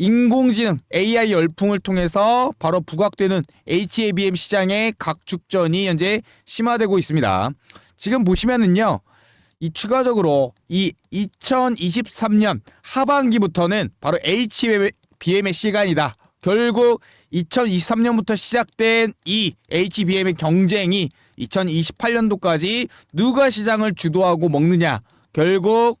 인공지능 AI 열풍을 통해서 바로 부각되는 HBM 시장의 각축전이 현재 심화되고 있습니다. 지금 보시면은요. 이 추가적으로 이 2023년 하반기부터는 바로 HBM의 시간이다. 결국 2023년부터 시작된 이 HBM의 경쟁이 2028년도까지 누가 시장을 주도하고 먹느냐 결국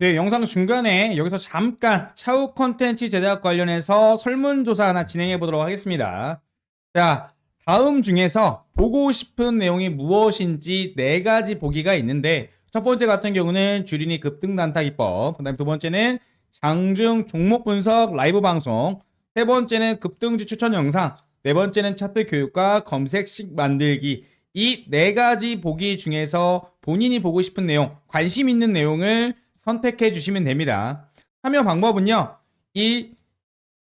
네, 영상 중간에 여기서 잠깐 차후 콘텐츠 제작 관련해서 설문조사 하나 진행해 보도록 하겠습니다. 자, 다음 중에서 보고 싶은 내용이 무엇인지 네 가지 보기가 있는데 첫 번째 같은 경우는 주린이 급등 단타 기법, 그다음에 두 번째는 장중 종목 분석 라이브 방송, 세 번째는 급등주 추천 영상, 네 번째는 차트 교육과 검색식 만들기. 이 네 가지 보기 중에서 본인이 보고 싶은 내용, 관심 있는 내용을 선택해 주시면 됩니다. 참여 방법은요. 이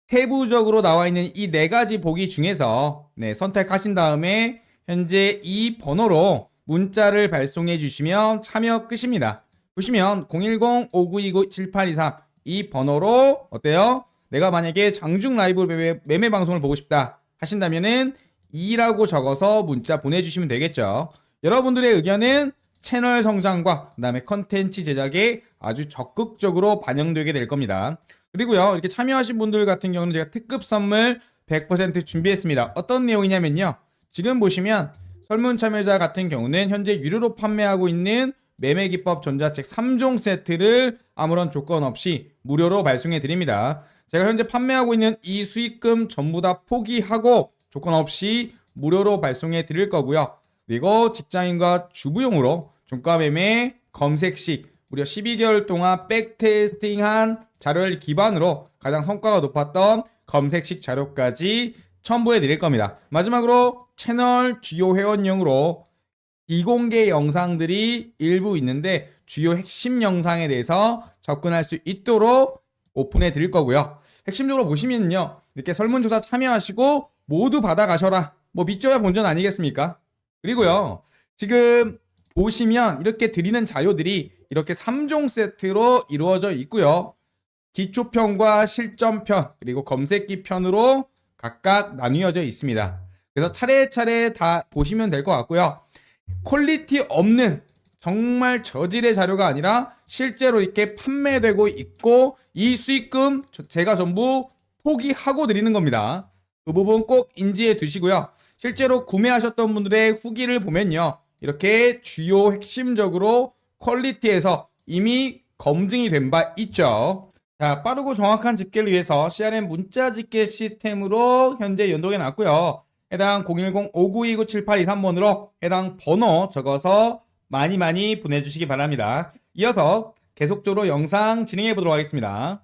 세부적으로 나와 있는 이 네 가지 보기 중에서 네, 선택하신 다음에 현재 이 번호로 문자를 발송해 주시면 참여 끝입니다. 보시면 010-5929-7823 이 번호로 어때요? 내가 만약에 장중 라이브 매매, 매매 방송을 보고 싶다 하신다면은 2라고 적어서 문자 보내주시면 되겠죠. 여러분들의 의견은 채널 성장과 그다음에 컨텐츠 제작에 아주 적극적으로 반영되게 될 겁니다. 그리고요 이렇게 참여하신 분들 같은 경우는 제가 특급 선물 100% 준비했습니다. 어떤 내용이냐면요. 지금 보시면 설문 참여자 같은 경우는 현재 유료로 판매하고 있는 매매 기법 전자책 3종 세트를 아무런 조건 없이 무료로 발송해 드립니다. 제가 현재 판매하고 있는 이 수익금 전부 다 포기하고 조건 없이 무료로 발송해 드릴 거고요. 그리고 직장인과 주부용으로 종가 매매 검색식 무려 12개월 동안 백테스팅한 자료를 기반으로 가장 성과가 높았던 검색식 자료까지 첨부해 드릴 겁니다. 마지막으로 채널 주요 회원용으로 비공개 영상들이 일부 있는데 주요 핵심 영상에 대해서 접근할 수 있도록 오픈해 드릴 거고요. 핵심적으로 보시면요. 이렇게 설문조사 참여하시고 모두 받아가셔라. 뭐 밑줘야 본전 아니겠습니까? 그리고요. 지금 보시면 이렇게 드리는 자료들이 이렇게 3종 세트로 이루어져 있고요. 기초편과 실전편 그리고 검색기 편으로 각각 나뉘어져 있습니다. 그래서 차례차례 다 보시면 될 것 같고요. 퀄리티 없는 정말 저질의 자료가 아니라 실제로 이렇게 판매되고 있고 이 수익금 저- 제가 전부 포기하고 드리는 겁니다. 그 부분 꼭 인지해 두시고요. 실제로 구매하셨던 분들의 후기를 보면요. 이렇게 주요 핵심적으로 퀄리티에서 이미 검증이 된 바 있죠. 자, 빠르고 정확한 집계를 위해서 CRM 문자 집계 시스템으로 현재 연동해 놨고요. 해당 010-5929-7823번으로 해당 번호 적어서 많이 많이 보내주시기 바랍니다. 이어서 계속적으로 영상 진행해 보도록 하겠습니다.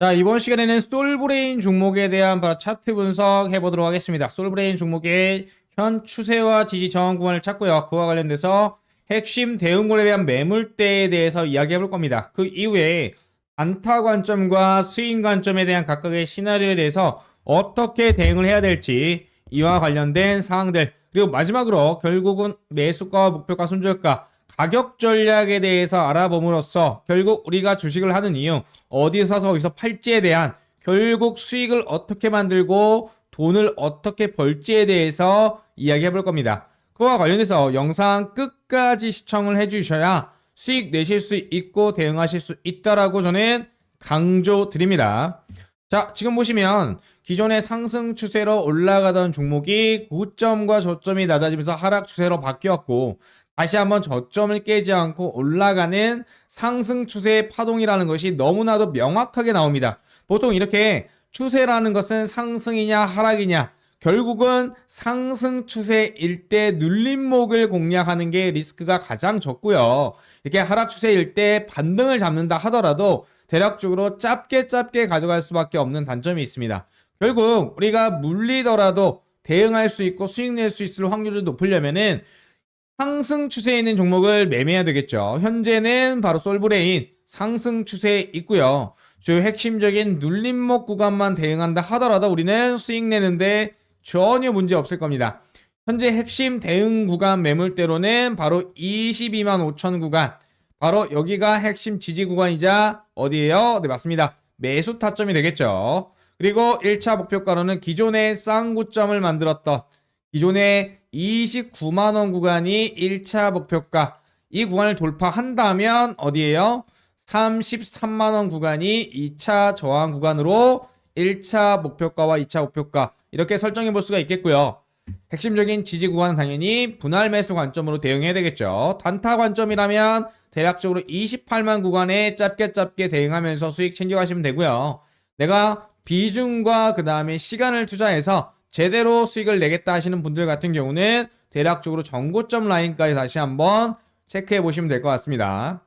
자, 이번 시간에는 솔브레인 종목에 대한 바로 차트 분석해 보도록 하겠습니다. 솔브레인 종목의 현 추세와 지지 저항 구간을 찾고요. 그와 관련돼서 핵심 대응군에 대한 매물대에 대해서 이야기해 볼 겁니다. 그 이후에 안타 관점과 스윙 관점에 대한 각각의 시나리오에 대해서 어떻게 대응을 해야 될지 이와 관련된 사항들 그리고 마지막으로 결국은 매수가와 목표가 손절가 가격 전략에 대해서 알아봄으로써 결국 우리가 주식을 하는 이유 어디서 사서 어디서 팔지에 대한 결국 수익을 어떻게 만들고 돈을 어떻게 벌지에 대해서 이야기해 볼 겁니다. 그와 관련해서 영상 끝까지 시청을 해 주셔야 수익 내실 수 있고 대응하실 수 있다라고 저는 강조 드립니다. 자, 지금 보시면 기존의 상승 추세로 올라가던 종목이 고점과 저점이 낮아지면서 하락 추세로 바뀌었고 다시 한번 저점을 깨지 않고 올라가는 상승 추세의 파동이라는 것이 너무나도 명확하게 나옵니다. 보통 이렇게 추세라는 것은 상승이냐 하락이냐 결국은 상승 추세일 때 눌림목을 공략하는 게 리스크가 가장 적고요. 이렇게 하락 추세일 때 반등을 잡는다 하더라도 대략적으로 짧게 짧게 가져갈 수밖에 없는 단점이 있습니다. 결국 우리가 물리더라도 대응할 수 있고 수익 낼 수 있을 확률을 높이려면은 상승 추세에 있는 종목을 매매해야 되겠죠. 현재는 바로 솔브레인 상승 추세에 있고요. 주요 핵심적인 눌림목 구간만 대응한다 하더라도 우리는 수익 내는데 전혀 문제 없을 겁니다. 현재 핵심 대응 구간 매물대로는 바로 22만 5천 구간. 바로 여기가 핵심 지지 구간이자 어디예요? 네, 맞습니다. 매수 타점이 되겠죠. 그리고 1차 목표가로는 기존의 쌍구점을 만들었던 기존의 29만 원 구간이 1차 목표가. 이 구간을 돌파한다면 어디예요? 33만 원 구간이 2차 저항 구간으로 1차 목표가와 2차 목표가 이렇게 설정해 볼 수가 있겠고요. 핵심적인 지지 구간은 당연히 분할 매수 관점으로 대응해야 되겠죠. 단타 관점이라면 대략적으로 28만 구간에 짧게 짧게 대응하면서 수익 챙겨가시면 되고요. 내가 비중과 그 다음에 시간을 투자해서 제대로 수익을 내겠다 하시는 분들 같은 경우는 대략적으로 정고점 라인까지 다시 한번 체크해 보시면 될 것 같습니다.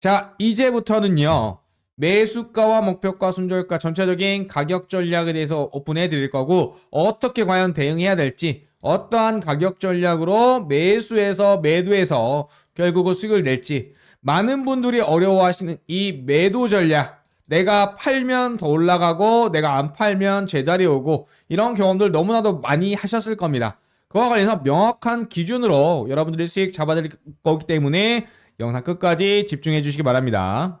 자, 이제부터는요. 매수가와 목표가, 손절가 전체적인 가격 전략에 대해서 오픈해 드릴 거고 어떻게 과연 대응해야 될지 어떠한 가격 전략으로 매수해서 매도해서 결국은 수익을 낼지 많은 분들이 어려워하시는 이 매도 전략 내가 팔면 더 올라가고 내가 안 팔면 제자리 오고 이런 경험들 너무나도 많이 하셨을 겁니다. 그와 관련해서 명확한 기준으로 여러분들이 수익 잡아드릴 거기 때문에 영상 끝까지 집중해 주시기 바랍니다.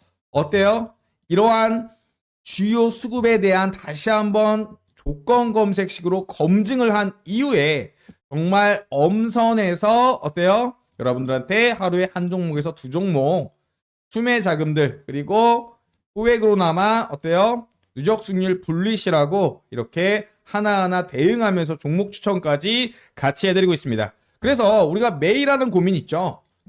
어때요? 이러한 주요 수급에 대한 다시 한번 조건 검색식으로 검증을 한 이후에 정말 엄선해서 어때요? 여러분들한테 하루에 한 종목에서 두 종목 추매 자금들 그리고 소액으로나마 어때요? 누적 수익률 분리시라고 이렇게 하나하나 대응하면서 종목 추천까지 같이 해드리고 있습니다. 그래서 우리가 매일 하는 고민 있죠.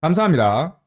감사합니다.